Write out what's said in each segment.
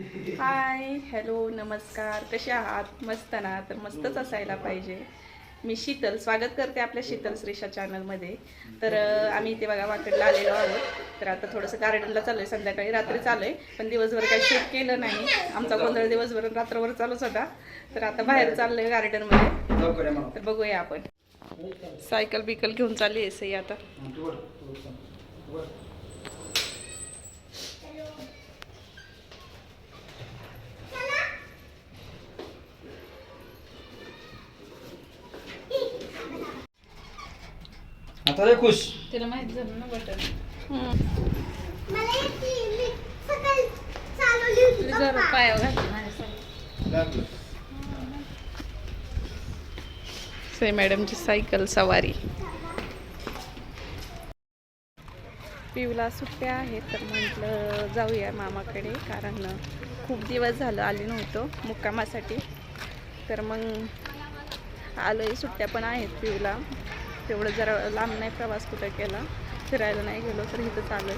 Hi hello नमस्कार. कसे आहात? मस्त ना? तर मस्तच असायला पाहिजे. मी शीतल. स्वागत करते आपल्या शीतल श्रीषा चॅनलमध्ये तर आम्ही इथे बघा वाकडला आलेलो आहोत. तर आता थोडंसं गार्डनला चालू आहे संध्याकाळी रात्री चालू आहे पण दिवसभर काही शूट केलं नाही. आमचा गोंधळ दिवसभर रात्रभर चालूच होता. तर आता बाहेर चाललोय गार्डनमध्ये तर बघूया आपण. सायकल बिकल घेऊन चालली आहे सई आता. आता रे खुश. तिला माहीत झालं ना बटन. मॅडमची सायकल सवारी. पिऊला सुट्ट्या आहेत तर म्हटलं जाऊया मामाकडे कारण खूप दिवस झालं आली नव्हतो मुक्कामासाठी. तर मग आलोय सुट्ट्या पण आहेत पिऊला तेवढं जरा लांब नाही प्रवास कुठं केला. फिरायला नाही गेलो तर इथं आलोय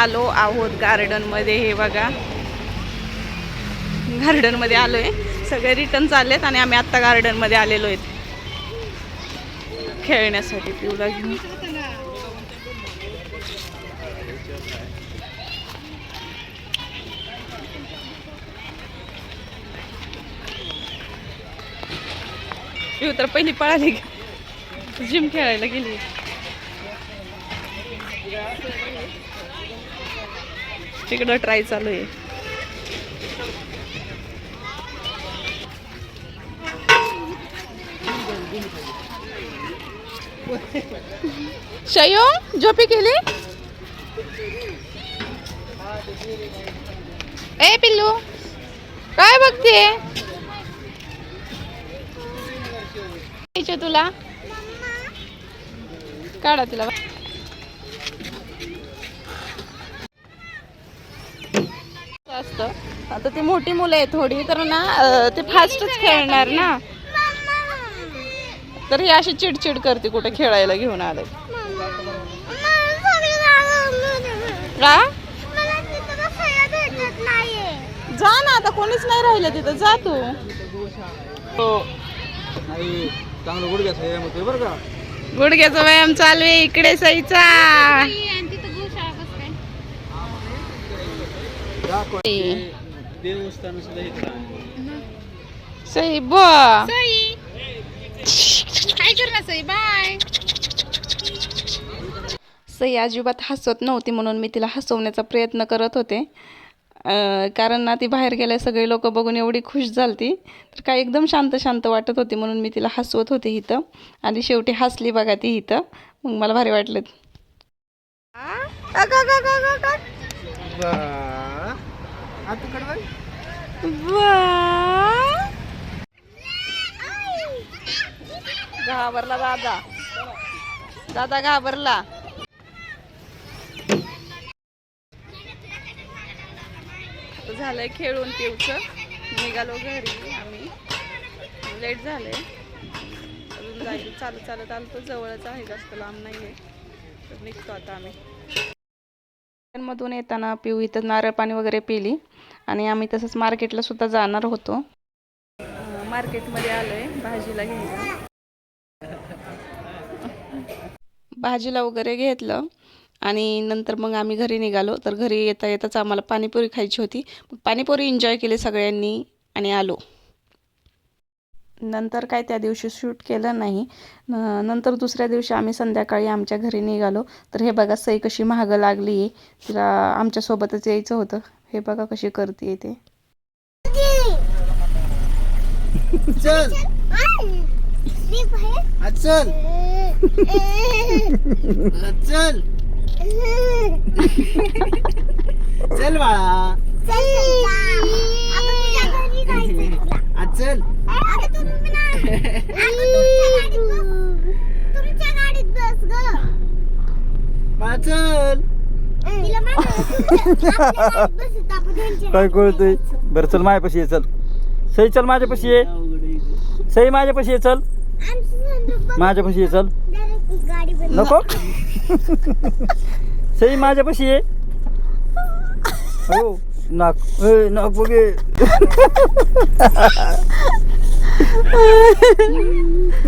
आलो आहोत गार्डनमध्ये हे बघा. गार्डनमध्ये आलो आहे सगळे रिटर्न चाललेत आणि आम्ही आत्ता गार्डनमध्ये आलेलो आहेत. खेळण्यासाठी पिवला घेऊन. पिऊ तर पहिली पळाली. जिम खेळायला गेली. तिकडं ट्राय चालू आहे. शयो झोपी केली ए पिल्लू काय बघते तुला. काढा तिला. असतं. आता ती मोठी मुलं आहे थोडी तर ना ते फास्टच खेळणार ना. तर ही अशी चिडचिड करते कुठे खेळायला घेऊन आले. का जा ना आता कोणीच नाही राहिलं तिथं. जा तू. हो. नाही चांगलं गुडघ्याचं बरं का. गुडघ्याचा व्यायाम चालू आहे. इकडे सईचा. सई सई बाय सई अजिबात हसत नव्हती म्हणून मी तिला हसवण्याचा प्रयत्न करत होते. कारण ना ती बाहेर गेल्या सगळे लोक बघून एवढी खुश झालती. तर काय एकदम शांत शांत वाटत होती म्हणून मी तिला हसवत होते इथं. आणि शेवटी हसली बघा ती इथं. मग मला भारी वाटलं. घाबरला दादा. दादा घाबरला. झालंय खेळून पिऊचं. निघालो घरी आम्ही. लेट झाले अजून जायचं. चालत चालत आलो तो जवळच आहे जास्त लांब नाही आहे तर निघतो आता आम्ही. मधून येताना पिऊ इथं नारळ पाणी वगैरे पिली. आणि आम्ही तसंच मार्केटला सुद्धा जाणार होतो. मार्केटमध्ये आलोय भाजीला घ्यायला. भाजीला वगैरे घेतलं. आणि नंतर मग आम्ही घरी निघालो. तर घरी येता येताच आम्हाला पाणीपुरी खायची होती. मग पाणीपुरी एन्जॉय केली सगळ्यांनी आणि आलो. नंतर काय त्या दिवशी शूट केलं नाही. नंतर दुसऱ्या दिवशी आम्ही संध्याकाळी आमच्या घरी निघालो. तर हे बघा सई कशी महागं लागली तिला आमच्यासोबतच यायचं होतं. हे बघा कशी करते ते. चल. चल. चल चल बाळा. आज चल. बाळा चल. काय कळतोय बरं चल माझ्यापाशी ये चल. सई चल माझ्यापाशी ये. सई माझ्यापाशी ये चल. माझ्यापाशी ये चल. नको. सई माझ्यापाशी ये. हो नाक. ए, नाक बघे.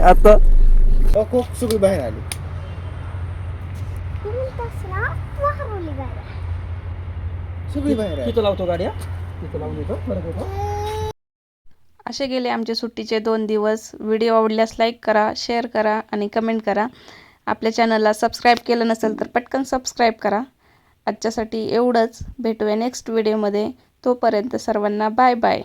आता. खूप सगळी बाहेर आली. सगळी बाहेर तिथं लावतो गाड्या. तिथं लावून येतो. परत येतो असे गेले आमचे सुट्टीचे दोन दिवस. व्हिडिओ आवडल्यास लाईक करा शेअर करा आणि कमेंट करा. आपल्या चॅनलला सबस्क्राईब केलं नसेल तर पटकन सबस्क्राईब करा. आजच्यासाठी एवढंच. भेटूया नेक्स्ट व्हिडिओमध्ये तोपर्यंत सर्वांना बाय बाय